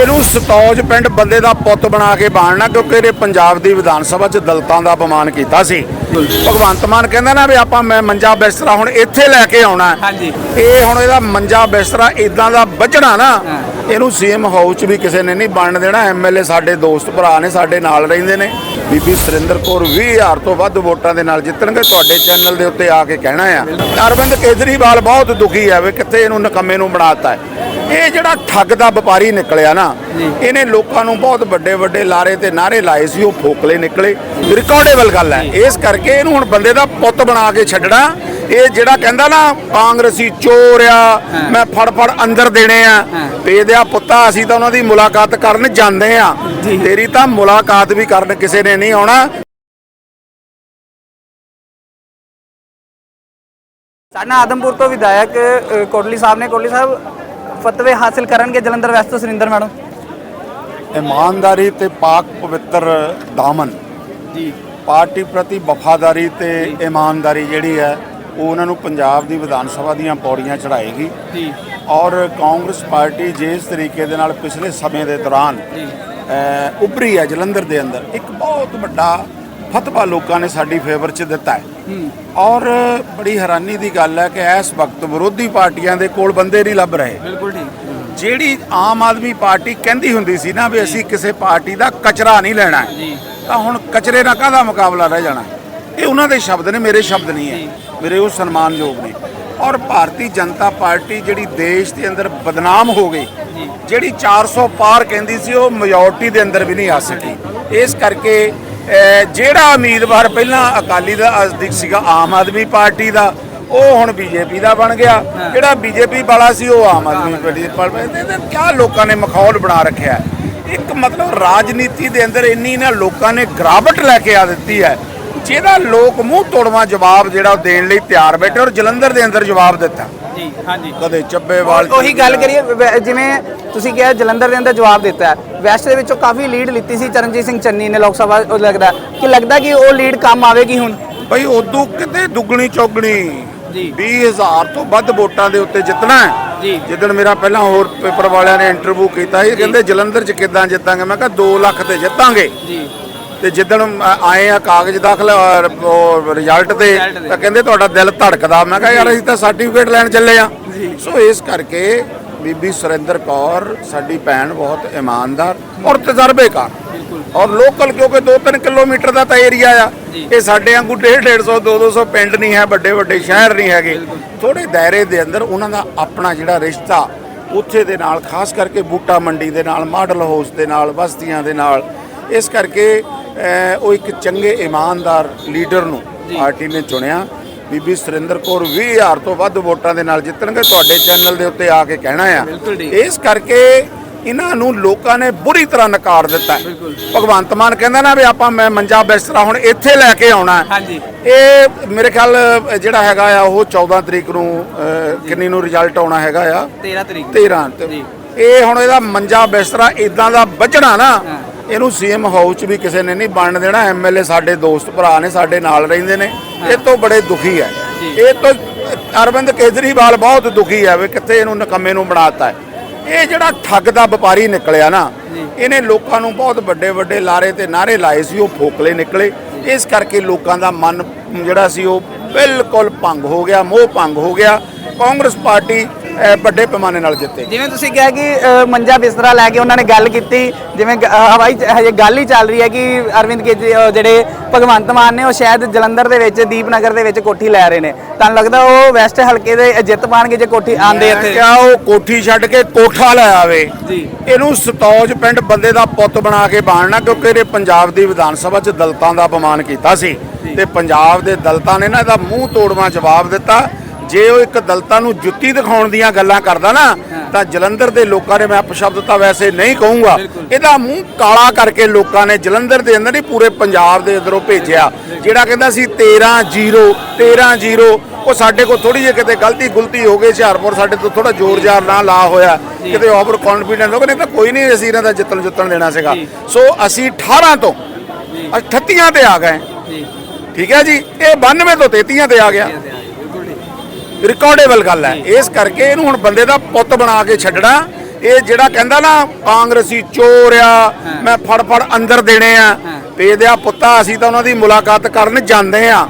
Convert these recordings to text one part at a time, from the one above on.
ਇਹਨੂੰ ਸਤੌਜ ਪਿੰਡ ਬੰਦੇ ਦਾ ਪੁੱਤ ਬਣਾ ਕੇ ਬਾਣਨਾ ਕਿਉਂਕਿ ਇਹਨੇ ਪੰਜਾਬ ਦੀ ਵਿਧਾਨ ਸਭਾ 'ਚ ਦਲਤਾਂ ਦਾ ਅਪਮਾਨ ਕੀਤਾ ਸੀ। ਭਗਵੰਤ ਮਾਨ ਕਹਿੰਦਾ ਨਾ ਵੀ ਆਪਾਂ ਮੈਂ ਮੰਜਾ ਬਿਸਤਰਾ ਹੁਣ ਇੱਥੇ ਲੈ ਕੇ ਆਉਣਾ। ਹਾਂਜੀ। ਇਹ ਹੁਣ ਇਹਦਾ ਮੰਜਾ ਬਿਸਤਰਾ ਇਦਾਂ ਦਾ ਵੱਜਣਾ ਨਾ ਇਹਨੂੰ ਸੀਐਮ ਹਾਊਸ 'ਚ ਵੀ ਕਿਸੇ ਨੇ ਨਹੀਂ ਬਣਨ ਦੇਣਾ। ਐਮਐਲਏ ਸਾਡੇ ਦੋਸਤ ਭਰਾ ਨੇ ਸਾਡੇ ਨਾਲ ਰਹਿੰਦੇ ਨੇ। ਬੀਬੀ ਸੁਰਿੰਦਰ ਕੌਰ 20000 ਤੋਂ ਵੱਧ ਵੋਟਾਂ ਦੇ ਨਾਲ ਜਿੱਤਣਗੇ। ਤੁਹਾਡੇ ਚੈਨਲ ਦੇ ਉੱਤੇ ਆ ਕੇ ਕਹਿਣਾ ਆ। ਅਰਵਿੰਦ ਕੇਜਰੀਵਾਲ ਬਹੁਤ ਦੁਖੀ ਹੈ ਵੀ ਕਿੱਥੇ ਇਹਨੂੰ ਨਕਮੇ ਨੂੰ ਬਣਾਤਾ ਹੈ। ਇਹ ਜਿਹੜਾ ਠੱਗ ਦਾ ਵਪਾਰੀ ਨਿਕਲਿਆ ਨਾ ਇਹਨੇ ਲੋਕਾਂ ਨੂੰ ਬਹੁਤ ਵੱਡੇ ਵੱਡੇ ਲਾਰੇ ਤੇ ਨਾਰੇ ਲਾਏ ਸੀ ਉਹ ਫੋਕਲੇ ਨਿਕਲੇ। ਰਿਕਾਰਡੇਬਲ ਗੱਲ ਹੈ। ਇਸ ਕਰਕੇ ਇਹਨੂੰ ਹੁਣ ਬੰਦੇ ਦਾ ਪੁੱਤ ਬਣਾ ਕੇ ਛੱਡਣਾ। ਇਹ ਜਿਹੜਾ ਕਹਿੰਦਾ ਨਾ ਕਾਂਗਰਸੀ ਚੋਰ ਆ ਮੈਂ ਫੜ ਫੜ ਅੰਦਰ ਦੇਣੇ ਆ। ਪੇਦਿਆ ਪੁੱਤਾ ਅਸੀਂ ਤਾਂ ਉਹਨਾਂ ਦੀ ਮੁਲਾਕਾਤ ਕਰਨ ਜਾਂਦੇ ਆ। ਤੇਰੀ ਤਾਂ ਮੁਲਾਕਾਤ ਵੀ ਕਰਨ ਕਿਸੇ ਨੇ ਨਹੀਂ ਆਉਣਾ। ਸਾਡਾ ਆਦਮਪੁਰ ਤੋਂ ਵਿਧਾਇਕ ਕੋਟਲੀ ਸਾਹਿਬ ਨੇ। ਕੋਟਲੀ ਸਾਹਿਬ ਫਤਵੇ ਹਾਸਿਲ ਕਰਨਗੇ ਜਲੰਧਰ ਵੈਸਟ ਤੋਂ ਸੁਰਿੰਦਰ ਮੈਡਮ? ਇਮਾਨਦਾਰੀ ਤੇ ਪਾਕ ਪਵਿੱਤਰ ਦਾਮਨ। ਜੀ। ਪਾਰਟੀ ਪ੍ਰਤੀ ਵਫਾਦਾਰੀ ਤੇ ਇਮਾਨਦਾਰੀ ਜਿਹੜੀ ਹੈ ਉਹ ਉਹਨਾਂ ਨੂੰ ਪੰਜਾਬ ਦੀ ਵਿਧਾਨ ਸਭਾ ਦੀਆਂ ਪੌੜੀਆਂ ਚੜਾਏਗੀ ਜੀ। ਔਰ ਕਾਂਗਰਸ ਪਾਰਟੀ ਜਿਸ ਤਰੀਕੇ ਦੇ ਨਾਲ ਪਿਛਲੇ ਸਮੇਂ ਦੇ ਦੌਰਾਨ ਜੀ। ਉੱਭਰੀ ਹੈ ਜਲੰਧਰ ਦੇ ਅੰਦਰ। ਇੱਕ ਬਹੁਤ ਵੱਡਾ ਫਤਵਾ ਲੋਕਾਂ ਨੇ ਸਾਡੀ ਫੇਵਰ 'ਚ ਦਿੱਤਾ ਹੈ। ਔਰ ਬੜੀ ਹੈਰਾਨੀ ਦੀ ਗੱਲ ਹੈ ਕਿ ਇਸ ਵਕਤ ਵਿਰੋਧੀ ਪਾਰਟੀਆਂ ਦੇ ਕੋਲ ਬੰਦੇ ਨਹੀਂ ਲੱਭ ਰਹੇ। ਬਿਲਕੁਲ ਠੀਕ। ਜਿਹੜੀ ਆਮ ਆਦਮੀ ਪਾਰਟੀ ਕਹਿੰਦੀ ਹੁੰਦੀ ਸੀ ਨਾ ਵੀ ਅਸੀਂ ਕਿਸੇ ਪਾਰਟੀ ਦਾ ਕਚਰਾ ਨਹੀਂ ਲੈਣਾ ਤਾਂ ਹੁਣ ਕਚਰੇ ਨਾਲ ਕਾਹਦਾ ਮੁਕਾਬਲਾ ਰਹਿ ਜਾਣਾ ਇਹ ਉਹਨਾਂ ਦੇ ਸ਼ਬਦ ਨੇ ਮੇਰੇ ਸ਼ਬਦ ਨਹੀਂ ਹੈ। ਮੇਰੇ ਉਹ ਸਨਮਾਨਯੋਗ ਨੇ। ਔਰ ਭਾਰਤੀ ਜਨਤਾ ਪਾਰਟੀ ਜਿਹੜੀ ਦੇਸ਼ ਦੇ ਅੰਦਰ ਬਦਨਾਮ ਹੋ ਗਈ ਜਿਹੜੀ 400 ਪਾਰ ਕਹਿੰਦੀ ਸੀ ਉਹ ਮੈਜੋਰਟੀ ਦੇ ਅੰਦਰ ਵੀ ਨਹੀਂ ਆ ਸਕੀ। ਇਸ ਕਰਕੇ ਜਿਹੜਾ ਉਮੀਦਵਾਰ ਪਹਿਲਾਂ ਅਕਾਲੀ ਦਾ ਅਜ਼ਦਿਕ ਸੀਗਾ ਆਮ ਆਦਮੀ ਪਾਰਟੀ ਦਾ ਉਹ ਹੁਣ ਬੀਜੇਪੀ ਦਾ ਬਣ ਗਿਆ। ਜਿਹੜਾ ਬੀਜੇਪੀ ਵਾਲਾ ਸੀ ਉਹ ਆਮ ਆਦਮੀ ਪਾਰਟੀ ਦਾ ਤੇ ਕਿਆ ਲੋਕਾਂ ਨੇ ਮਖੌਲ ਬਣਾ ਰੱਖਿਆ? ਇੱਕ ਮਤਲਬ ਰਾਜਨੀਤੀ ਦੇ ਅੰਦਰ ਇੰਨੀ ਨਾ ਲੋਕਾਂ ਨੇ ਗਰਾਵਟ ਲੈ ਕੇ ਆ ਦਿੱਤੀ ਹੈ ਜਿਹਦਾ ਲੋਕ ਮੂੰਹ ਤੋੜਵਾ ਜਵਾਬ ਜਿਹੜਾ ਦੇਣ ਲਈ ਤਿਆਰ ਬੈਠੇ ਔਰ ਜਲੰਧਰ ਦੇ ਅੰਦਰ ਜਵਾਬ ਦਿੱਤਾ। ਜੀ ਹਾਂਜੀ। ਕਦੇ ਚੱਬੇਵਾਲ ਉਹੀ ਗੱਲ ਕਰੀਏ ਵੈ- ਜਿਵੇਂ ਤੁਸੀਂ ਕਿਹਾ ਜਲੰਧਰ ਦੇ ਅੰਦਰ ਜਵਾਬ ਦਿੱਤਾ ਹੈ। ਵੈਸਟ ਦੇ ਵਿੱਚੋਂ ਕਾਫੀ ਲੀਡ ਲਿੱਤੀ ਸੀ ਚਰਨਜੀਤ ਸਿੰਘ ਚੰਨੀ ਨੇ ਲੋਕ ਸਭਾ ਉਹ ਲੱਗਦਾ। ਕਿ ਲੱਗਦਾ ਕਿ ਉਹ ਲੀਡ ਕੰਮ ਆਵੇਗੀ ਹੁਣ? ਬਈ ਉਦੋਂ ਕਿਤੇ ਦੁੱਗਣੀ ਚੌਗਣੀ। ਜੀ। 20000 ਤੋਂ ਵੱਧ ਵੋਟਾਂ ਦੇ ਉੱਤੇ ਜਿੱਤਣਾ ਹੈ। ਜੀ। ਜਿੱਦਣ ਮੇਰਾ ਪਹਿਲਾਂ ਹੋਰ ਪੇਪਰ ਵਾਲਿਆਂ ਨੇ ਇੰਟਰਵਿਊ ਕੀਤਾ ਇਹ ਕਹਿੰਦੇ ਜਲੰਧਰ 'ਚ ਕਿੱਦਾਂ ਜਿੱਤਾਂਗੇ? ਮੈਂ ਕਿਹਾ 2 ਲੱਖ ਤੇ ਜਿੱਤਾਂਗੇ। ਜੀ। ਤੇ ਜਿੱਦਣ ਆਏ ਆ ਕਾਗਜ਼ ਦਾਖਲ ਰਿਜ਼ਲਟ ਦੇ। ਤਾਂ ਕਹਿੰਦੇ ਤੁਹਾਡਾ ਦਿਲ ਧੜਕਦਾ। ਮੈਂ ਕਿਹਾ ਯਾਰ ਅਸੀਂ ਤਾਂ ਸਰਟੀਫਿਕੇਟ ਲੈਣ ਚੱਲੇ ਆ। ਸੋ ਇਸ ਕਰਕੇ ਬੀਬੀ ਸੁਰਿੰਦਰ ਕੌਰ ਸਾਡੀ ਭੈਣ ਬਹੁਤ ਇਮਾਨਦਾਰ ਔਰ ਤਜਰਬੇਕਾਰ। ਔਰ ਲੋਕਲ ਕਿਉਂਕਿ 2-3 ਕਿਲੋਮੀਟਰ ਦਾ ਤਾਂ ਏਰੀਆ ਆ। ਇਹ ਸਾਡੇ ਵਾਂਗੂ 150 200 ਪਿੰਡ ਨਹੀਂ ਹੈ ਵੱਡੇ ਵੱਡੇ ਸ਼ਹਿਰ ਨਹੀਂ ਹੈਗੇ। ਥੋੜੇ ਦਾਇਰੇ ਦੇ ਅੰਦਰ ਉਹਨਾਂ ਦਾ ਆਪਣਾ ਜਿਹੜਾ ਰਿਸ਼ਤਾ ਉੱਥੇ ਦੇ ਨਾਲ ਖਾਸ ਕਰਕੇ ਬੂਟਾ ਮੰਡੀ ਦੇ ਨਾਲ ਮਾਡਲ ਹਾਊਸ ਦੇ ਨਾਲ ਬਸਤੀਆਂ ਦੇ ਨਾਲ ਇਸ ਕਰਕੇ ਉਹ ਇੱਕ ਚੰਗੇ ਇਮਾਨਦਾਰ ਲੀਡਰ ਨੂੰ ਪਾਰਟੀ ਨੇ ਚੁਣਿਆ। ਬੀਬੀ ਸੁਰਿੰਦਰ ਕੌਰ 20000 ਤੋਂ ਵੱਧ ਵੋਟਾਂ ਦੇ ਨਾਲ ਜਿੱਤਣਗੇ ਤੁਹਾਡੇ ਚੈਨਲ ਦੇ ਉੱਤੇ ਆ ਕੇ ਕਹਿਣਾ ਆ। ਇਸ ਕਰਕੇ ਇਹਨਾਂ ਨੂੰ ਲੋਕਾਂ ਨੇ ਬੁਰੀ ਤਰ੍ਹਾਂ ਨਕਾਰ ਦਿੱਤਾ ਹੈ। ਭਗਵੰਤ ਮਾਨ ਕਹਿੰਦਾ ਨਾ ਵੀ ਆਪਾਂ ਮੈਂ ਮੰਜਾ ਬਿਸਤਰਾ ਹੁਣ ਇੱਥੇ ਲੈ ਕੇ ਆਉਣਾ ਇਹ ਮੇਰੇ ਖਿਆਲ ਜਿਹੜਾ ਹੈਗਾ ਆ ਉਹ 14 ਤਰੀਕ ਨੂੰ ਕਿੰਨੀ ਨੂੰ ਰਿਜ਼ਲਟ ਆਉਣਾ ਹੈਗਾ ਆ? 13 ਤਰੀਕ 13 ਤੇ ਜੀ। ਇਹ ਹੁਣ ਇਹਦਾ ਮੰਜਾ ਬਿਸਤਰਾ ਇਦਾਂ ਦਾ ਵੱਜਣਾ ਨਾ ਇਹਨੂੰ ਸੀਐਮ ਹਾਊਸ 'ਚ ਵੀ ਕਿਸੇ ਨੇ ਨਹੀਂ ਬਣਨ ਦੇਣਾ ਐਮਐਲਏ ਸਾਡੇ ਦੋਸਤ ਭਰਾ ਨੇ ਸਾਡੇ ਨਾਲ ਰਹਿੰਦੇ ਨੇ। ਇਹ ਤੋਂ ਬੜੇ ਦੁਖੀ ਹੈ। ਇਹ ਤੋਂ ਅਰਵਿੰਦ ਕੇਜਰੀਵਾਲ ਬਹੁਤ ਦੁਖੀ ਹੈ ਵੀ ਕਿੱਥੇ ਇਹਨੂੰ ਨਕਮੇ ਨੂੰ ਬਣਾਤਾ ਹੈ। ਇਹ ਜਿਹੜਾ ਠੱਗ ਦਾ ਵਪਾਰੀ ਨਿਕਲਿਆ ਨਾ ਇਹਨੇ ਲੋਕਾਂ ਨੂੰ ਬਹੁਤ ਵੱਡੇ ਵੱਡੇ ਲਾਰੇ ਤੇ ਨਾਰੇ ਲਾਏ ਸੀ ਉਹ ਫੋਕਲੇ ਨਿਕਲੇ। ਇਸ ਕਰਕੇ ਲੋਕਾਂ ਦਾ ਮਨ ਜਿਹੜਾ ਸੀ ਉਹ ਬਿਲਕੁਲ ਭੰਗ ਹੋ ਗਿਆ ਮੋਹ ਭੰਗ ਹੋ ਗਿਆ। ਕਾਂਗਰਸ ਪਾਰਟੀ ਅਹ, ਵੱਡੇ ਪੈਮਾਨੇ ਨਾਲ ਜਿੱਤੇ। ਜਿਵੇਂ ਤੁਸੀਂ ਕਿਹਾ ਕਿ ਅ, ਮੰਜਾ ਬਿਸਤਰਾ ਲੈ ਕੇ ਉਹਨਾਂ ਨੇ ਗੱਲ ਕੀਤੀ ਜਿਵੇਂ ਗ- ਅ, ਹਵਾਈ ਚ- ਹਜੇ ਗੱਲ ਹੀ ਚੱਲ ਰਹੀ ਹੈ ਕਿ ਅਰਵਿੰਦ ਕੇਜਰੀ ਅ, ਜਿਹੜੇ ਭਗਵੰਤ ਮਾਨ ਨੇ ਉਹ ਸ਼ਾਇਦ ਜਲੰਧਰ ਦੇ ਵਿੱਚ ਦੀਪਨਗਰ ਦੇ ਵਿੱਚ ਕੋਠੀ ਲੈ ਰਹੇ ਨੇ। ਤੁਹਾਨੂੰ ਲੱਗਦਾ ਉਹ ਵੈਸਟ ਹਲਕੇ ਦੇ ਜਿੱਤ ਪਾਣਗੇ ਜੇ ਕੋਠੀ ਆਂਦੇ ਮੈਂ ਇੱਥੇ? ਕਿਹਾ ਉਹ ਕੋਠੀ ਛੱਡ ਕੇ ਕੋਠਾ ਲੈ ਆਵੇ। ਜੀ। ਇਹਨੂੰ ਸਤੌਜ ਪਿੰਡ ਬੰਦੇ ਦਾ ਪੁੱਤ ਬਣਾ ਕੇ ਬਾਣਨਾ ਕਿਉਂਕਿ ਇਹਨੇ ਪੰਜਾਬ ਦੀ ਵਿਧਾਨ ਸਭਾ 'ਚ ਦਲਤਾਂ ਦਾ ਅਪਮਾਨ ਕੀਤਾ ਸੀ। ਤੇ ਪੰਜਾਬ ਦੇ ਦਲਤਾਂ ਨੇ ਨਾ ਇਹਦਾ ਮੂੰਹ ਤੋੜਵਾ ਜਵਾਬ ਦਿੱਤਾ। ਜੇ ਉਹ ਇੱਕ ਦਲਤਾਂ ਨੂੰ ਜੁੱਤੀ ਦਿਖਾਉਣ ਦੀਆਂ ਗੱਲਾਂ ਕਰਦਾ ਨਾ ਤਾਂ ਜਲੰਧਰ ਦੇ ਲੋਕਾਂ ਨੇ ਮੈਂ ਅਪਸ਼ਬਦ ਤਾਂ ਵੈਸੇ ਨਹੀਂ ਕਹੂੰਗਾ। ਇਹਦਾ ਮੂੰਹ ਕਾਲਾ ਕਰਕੇ ਲੋਕਾਂ ਨੇ ਜਲੰਧਰ ਦੇ ਅੰਦਰ ਨਹੀਂ ਪੂਰੇ ਪੰਜਾਬ ਦੇ ਅੰਦਰੋਂ ਭੇਜਿਆ। ਜਿਹੜਾ ਕਹਿੰਦਾ ਸੀ 13 0 13 0 ਉਹ ਸਾਡੇ ਕੋਲ ਥੋੜੀ ਜਿਹੀ ਕਿਤੇ ਗਲਤੀ ਗੁਲਤੀ ਹੋ ਗਈ ਹੁਸ਼ਿਆਰਪੁਰ ਸਾਡੇ ਤੋਂ ਥੋੜਾ ਜ਼ੋਰ ਜ਼ਾਰ ਨਾ ਲਾ ਹੋਇਆ। ਕਿਤੇ ਓਵਰ ਕੌਨਫੀਡੈਂਸ ਹੋ ਗਏ ਨਹੀਂ ਤਾਂ ਕੋਈ ਨਹੀਂ ਅਸੀਂ ਇਹਨਾਂ ਦਾ ਜਿੱਤਣ ਜੁੱਤਣ ਦੇਣਾ ਸੀਗਾ। ਸੋ ਅਸੀਂ 18 ਤੋਂ 38 ਤੇ ਆ ਗਏ। ਠੀਕ ਹੈ ਜੀ? ਇਹ 92 ਤੋਂ 33 ਤੇ ਆ ਗਿਆ। ਰਿਕਾਰਡੇਬਲ ਗੱਲ ਹੈ। ਇਸ ਕਰਕੇ ਇਹਨੂੰ ਹੁਣ ਬੰਦੇ ਦਾ ਪੁੱਤ ਬਣਾ ਕੇ ਛੱਡਣਾ। ਇਹ ਜਿਹੜਾ ਕਹਿੰਦਾ ਨਾ ਕਾਂਗਰਸੀ ਚੋਰ ਆ ਮੈਂ ਫੜ ਫੜ ਅੰਦਰ ਦੇਣੇ ਆ। ਤੇ ਇਹਦੇ ਪੁੱਤਾ ਅਸੀਂ ਤਾਂ ਉਹਨਾਂ ਦੀ ਮੁਲਾਕਾਤ ਕਰਨ ਜਾਂਦੇ ਆ।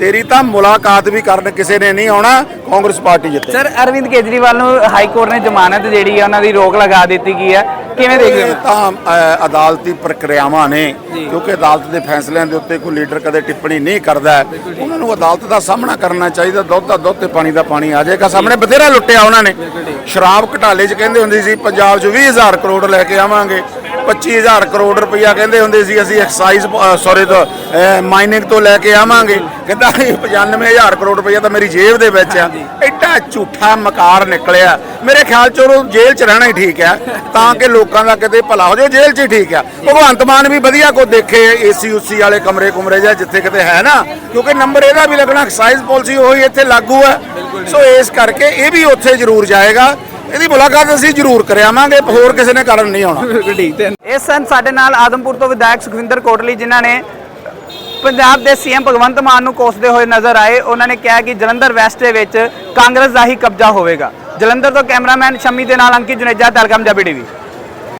ਤੇਰੀ ਤਾਂ ਮੁਲਾਕਾਤ ਵੀ ਕਰਨ ਕਿਸੇ ਨੇ ਨਹੀਂ ਆਉਣਾ ਕਾਂਗਰਸ ਪਾਰਟੀ ਜਿੱਤੇ। ਸਰ ਅਰਵਿੰਦ ਕੇਜਰੀਵਾਲ ਨੂੰ ਹਾਈ ਕੋਰਟ ਨੇ ਜ਼ਮਾਨਤ ਜਿਹੜੀ ਹੈ ਉਹਨਾਂ ਦੀ ਰੋਕ ਲਗਾ ਦਿੱਤੀ ਗਈ ਹੈ ਕਿਵੇਂ ਦੇਖਦੇ ਇਹ ਹੋ? ਤਾਂ ਅ, ਅਦਾਲਤੀ ਪ੍ਰਕਿਰਿਆਵਾਂ ਨੇ ਕਿਉਂਕਿ ਅਦਾਲਤ ਦੇ ਫੈਸਲਿਆਂ ਦੇ ਉੱਤੇ ਕੋਈ ਲੀਡਰ ਕਦੇ ਟਿੱਪਣੀ ਨਹੀਂ ਕਰਦਾ। ਹੈ। ਉਹਨਾਂ ਨੂੰ ਅਦਾਲਤ ਦਾ ਸਾਹਮਣਾ ਕਰਨਾ ਚਾਹੀਦਾ ਦੁੱਧ ਦਾ ਦੁੱਧ ਤੇ ਪਾਣੀ ਦਾ ਪਾਣੀ ਆ ਜਾਏਗਾ। ਸਾਹਮਣੇ ਬਥੇਰਾ ਲੁੱਟਿਆ ਉਹਨਾਂ ਨੇ। ਸ਼ਰਾਬ ਘਟਾਲੇ 'ਚ ਕਹਿੰਦੇ ਹੁੰਦੇ ਸੀ ਪੰਜਾਬ 'ਚ 20000 ਕਰੋੜ ਲੈ ਕੇ ਆਵਾਂਗੇ। 25000 ਕਰੋੜ ਰੁਪਈਆ ਕਹਿੰਦੇ ਹੁੰਦੇ ਸੀ ਅਸੀਂ ਐਕਸਾਈਜ਼ ਸੌਰੀ ਤੋਂ ਮਾਈਨਿੰਗ ਤੋਂ ਲੈ ਕੇ ਆਵਾਂਗੇ। ਕਹਿੰਦਾ ਇਹ 95000 ਕਰੋੜ ਰੁਪਈਆ ਤਾਂ ਮੇਰੀ ਜੇਬ ਦੇ ਵਿੱਚ ਆ। ਐਡਾ ਝੂਠਾ ਮਕਾਰ ਨਿਕਲਿਆ। ਮੇਰੇ ਖਿਆਲ 'ਚ ਉਹ ਜੇਲ੍ਹ 'ਚ ਰਹਿਣਾ ਹੀ ਠੀਕ ਹੈ ਤਾਂ ਕਿ ਲੋਕਾਂ ਦਾ ਕਿਤੇ ਭਲਾ ਹੋ ਜਾਏ ਜੇਲ੍ਹ 'ਚ ਹੀ ਠੀਕ ਆ। ਭਗਵੰਤ ਮਾਨ ਵੀ ਵਧੀਆ ਕੋ ਦੇਖੇ ਏਸੀ ਉਸੀ ਵਾਲੇ ਕਮਰੇ ਕੁਮਰੇ ਜਾਂ ਜਿੱਥੇ ਕਿਤੇ ਹੈ ਨਾ। ਕਿਉਂਕਿ ਨੰਬਰ ਇਹਦਾ ਵੀ ਲੱਗਣਾ ਐਕਸਾਈਜ਼ ਪਾਲਿਸੀ ਉਹੀ ਇੱਥੇ ਲਾਗੂ ਹੈ ਸੋ ਇਸ ਕਰਕੇ ਇਹ ਵੀ ਉੱਥੇ ਜ਼ਰੂਰ ਜਾਏਗਾ। ਇਹਦੀ ਮੁਲਾਕਾਤ ਅਸੀਂ ਜ਼ਰੂਰ ਕਰਿਆਵਾਂਗੇ ਹੋਰ ਕਿਸੇ ਨੇ ਕਰਨ ਨਹੀਂ ਆਉਣਾ। ਬਿਲਕੁਲ ਠੀਕ ਤੇ ਇਸ ਸਨ ਸਾਡੇ ਨਾਲ ਆਦਮਪੁਰ ਤੋਂ ਵਿਧਾਇਕ ਸੁਖਵਿੰਦਰ ਕੋਟਲੀ ਜਿਨ੍ਹਾਂ ਨੇ ਪੰਜਾਬ ਦੇ ਸੀਐਮ ਭਗਵੰਤ ਮਾਨ ਨੂੰ ਕੋਸਦੇ ਹੋਏ ਨਜ਼ਰ ਆਏ। ਉਹਨਾਂ ਨੇ ਕਿਹਾ ਕਿ ਜਲੰਧਰ ਵੈਸਟ ਦੇ ਵਿੱਚ ਕਾਂਗਰਸ ਦਾ ਹੀ ਕਬਜ਼ਾ ਹੋਵੇਗਾ। ਜਲੰਧਰ ਤੋਂ ਕੈਮਰਾਮੈਨ ਸ਼ਮੀ ਦੇ ਨਾਲ ਅੰਕਿਤ ਜੁਨੇਜਾ ਤਲਕਮ ਪੰਜਾਬੀ ਟੀਵੀ।